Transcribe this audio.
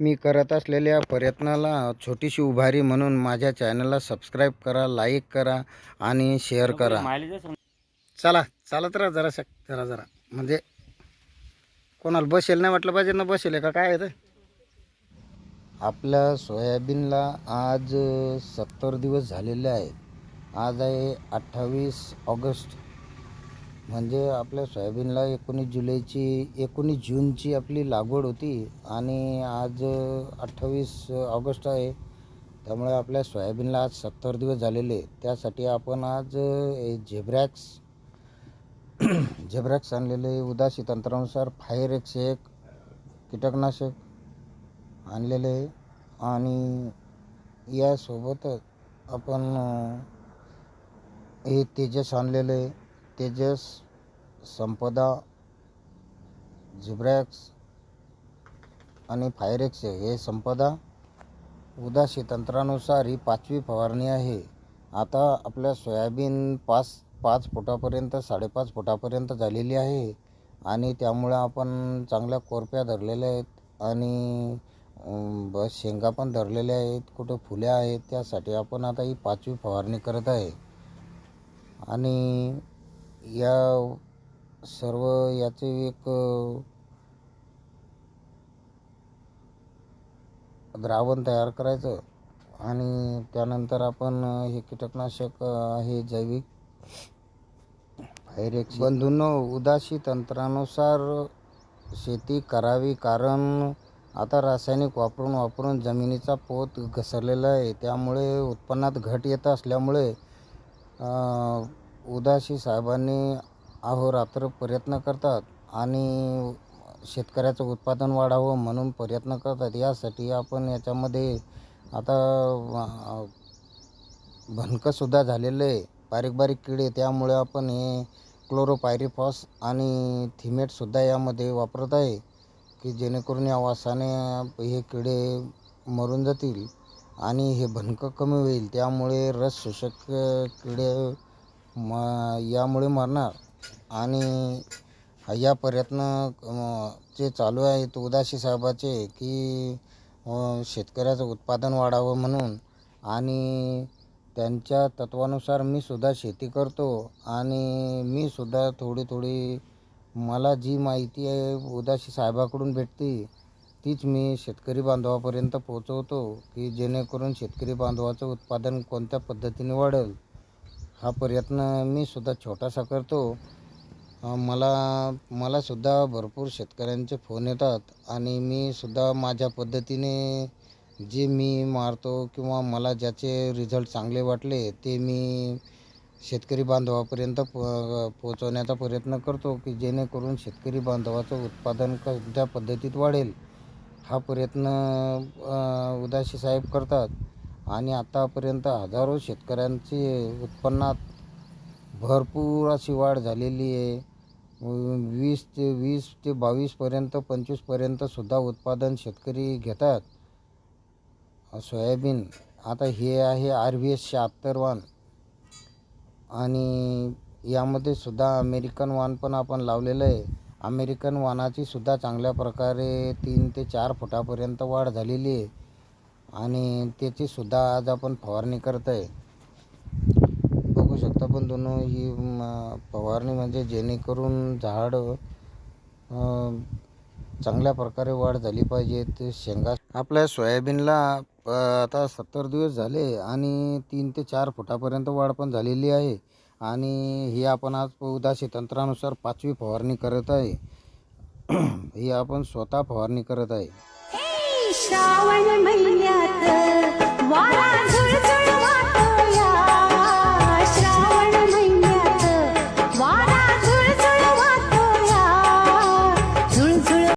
मी करत असलेल्या प्रयत्नाला छोटीशी उभारी म्हणून माझ्या चॅनलला सबस्क्राईब करा लाईक करा आणि शेअर करा. चला चालत राहा जरा शक जरा जरा. म्हणजे कोणाला बसेल नाही वाटलं पाहिजे ना बसेल का? काय आहे ते? आपल्या सोयाबीनला आज सत्तर दिवस झालेले आहेत. आज आहे अठ्ठावीस ऑगस्ट. म्हणजे आपल्या सोयाबीनला एकोणीस जुलैची एकोणीस जूनची आपली लागवड होती आणि आज अठ्ठावीस ऑगस्ट आहे. त्यामुळे आपल्या सोयाबीनला आज सत्तर दिवस झालेले. त्यासाठी आपण आज झेब्रॅक्स झेब्रॅक्स आणलेले उदासी तंत्रानुसार फायर एकशे एक कीटकनाशक आणलेले आहे. आणि यासोबतच आपण हे तेजस आणलेलं आहे. तेजस संपदा झिब्रॅक्स आणि फायरेक्स हे संपदा उदासी तंत्रानुसार ही पाचवी फवारणी आहे. आता आपल्या सोयाबीन पाच पाच फुटापर्यंत साडेपाच फुटापर्यंत झालेली आहे आणि त्यामुळे आपण चांगल्या कोरप्या धरलेल्या आहेत आणि बस शेंगा पण धरलेल्या आहेत कुठं फुल्या आहेत त्यासाठी आपण आता ही पाचवी फवारणी करत आहे. आणि या सर्व याचे एक द्रावण तयार करायचं आणि त्यानंतर आपण हे कीटकनाशक हे आहे जैविक. फायरेक्स बंधूंनो उदासी तंत्रानुसार शेती करावी कारण आता रासायनिक वापरून वापरून जमिनीचा पोत घसरलेला आहे. त्यामुळे उत्पन्नात घट येत असल्यामुळे उदाशी साहेबांनी अहोरात्र प्रयत्न करतात आणि शेतकऱ्याचं उत्पादन वाढावं म्हणून प्रयत्न करतात. यासाठी आपण याच्यामध्ये आता भनकंसुद्धा झालेलं आहे. बारीक बारीक किडे त्यामुळे आपण हे क्लोरोपायरिफॉस आणि थिमेटसुद्धा यामध्ये वापरत आहे की जेणेकरून या वासाने हे किडे मरून जातील आणि हे भनकं कमी होईल. त्यामुळे रस शोषक किडे म यामुळे मरणार. आणि या प्रयत्न जे चालू आहेत उदासी साहेबाचे की शेतकऱ्याचं उत्पादन वाढावं म्हणून. आणि त्यांच्या तत्वानुसार मी सुद्धा शेती करतो. आणि मी सुद्धा थोडी थोडी मला जी माहिती आहे उदासी साहेबाकडून भेटते तीच मी शेतकरी बांधवापर्यंत पोहोचवतो की जेणेकरून शेतकरी बांधवाचं उत्पादन कोणत्या पद्धतीने वाढेल. हा प्रयत्न मी सुद्धा छोटासा करतो. मला मला सुद्धा भरपूर शेतकऱ्यांचे फोन येतात आणि मी सुद्धा माझ्या पद्धतीने जे मी मारतो किंवा मला ज्याचे रिझल्ट चांगले वाटले ते मी शेतकरी बांधवापर्यंत पो पोचवण्याचा प्रयत्न करतो की जेणेकरून शेतकरी बांधवाचं उत्पादन कोणत्या पद्धतीत वाढेल हा प्रयत्न उदाशी उदासी साहेब करतात. आणि आतापर्यंत हजारो शेतकऱ्यांची उत्पन्नात भरपूर अशी वाढ झालेली आहे. वीस ते वीस ते बावीसपर्यंत पंचवीसपर्यंतसुद्धा उत्पादन शेतकरी घेतात. सोयाबीन आता हे आहे आर व्ही एस शहात्तर वाण आणि यामध्ये सुद्धा अमेरिकन वाण पण आपण लावलेलं आहे. अमेरिकन वाणाची सुद्धा चांगल्या प्रकारे तीन ते चार फुटापर्यंत वाढ झालेली आहे. आणि त्याची सुद्धा आज आपण फवारणी करत आहे बघू शकता पण दोन ही फवारणी म्हणजे जेणेकरून झाड चांगल्या प्रकारे वाढ झाली पाहिजे. ते शेंगा आपल्या सोयाबीनला आता सत्तर दिवस झाले आणि तीन ते चार फुटापर्यंत वाढ पण झालेली आहे. आणि ही आपण आज उदासी तंत्रानुसार पाचवी फवारणी करत आहे. ही आपण स्वतः फवारणी करत आहे. श्रावण महिन्यात वारा झुळझुळ